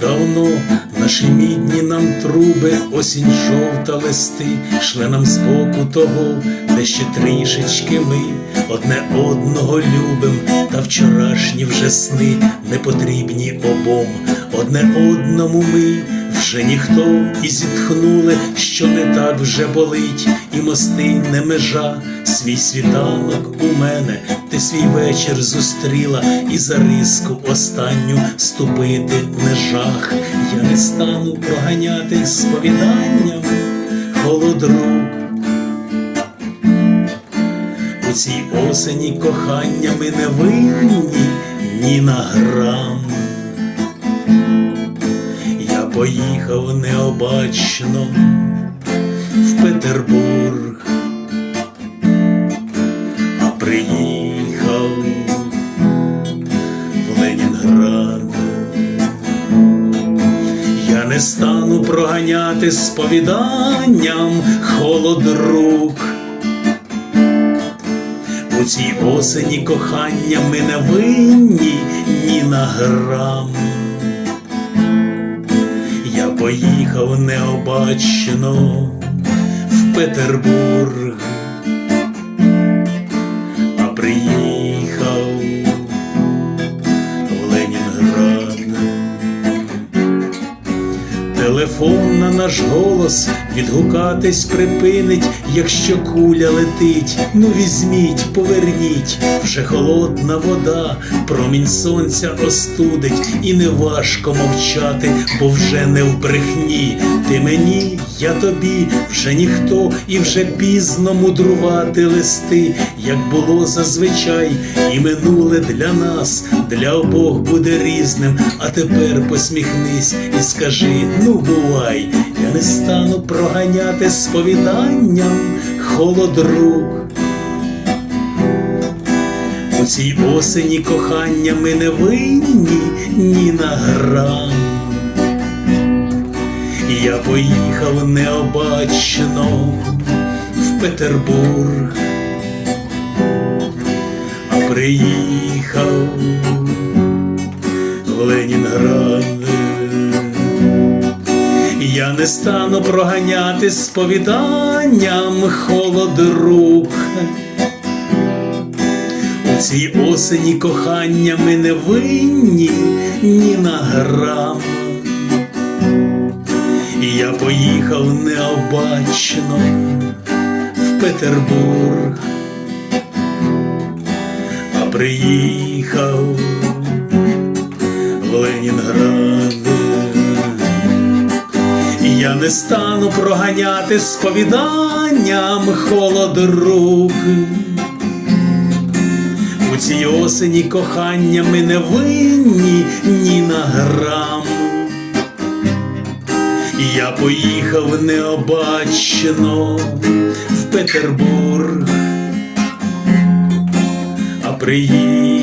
давно. Наші мідні нам труби, осінь жовта листи, шле нам з боку того, де ще трішечки ми. Одне одного любим, та вчорашні вже сни. Не потрібні обом, одне одному ми вже ніхто і зітхнули, що не так вже болить, і мости не межа, свій світанок у мене, ти свій вечір зустріла, і за риску останню ступити не жах. Я не стану проганяти сповіданням холод рук. У цій осені кохання ми не винні ні на грам. Поїхав необачно в Петербург, а приїхав в Ленінград. Я не стану проганяти сповіданням холод рук. У цій осені кохання ми не винні ні на грам. Поїхав необачно в Петербург, Телефон на наш голос відгукатись припинить, якщо куля летить. Ну візьміть, поверніть, вже холодна вода, промінь сонця остудить, і не важко мовчати, бо вже не в брехні. Ти мені, я тобі, вже ніхто, і вже пізно мудрувати листи, як було зазвичай, і минуле для нас, для обох буде різним. А тепер посміхнись і скажи, ну бувай, я не стану проганяти сповіданням холод рук. У цій осені кохання ми не винні ні на грам. Я поїхав необачно в Петербург, а приїхав в Ленінград. Не стану проганяти сповіданням холод рук. У цій осені кохання ми не винні ні на грам. Я поїхав необачно в Петербург, а приїхав в Ленінград. Я не стану проганяти сповіданням холод рук. У цій осені кохання ми не винні ні на грам. Я поїхав необачно в Петербург, а приїхав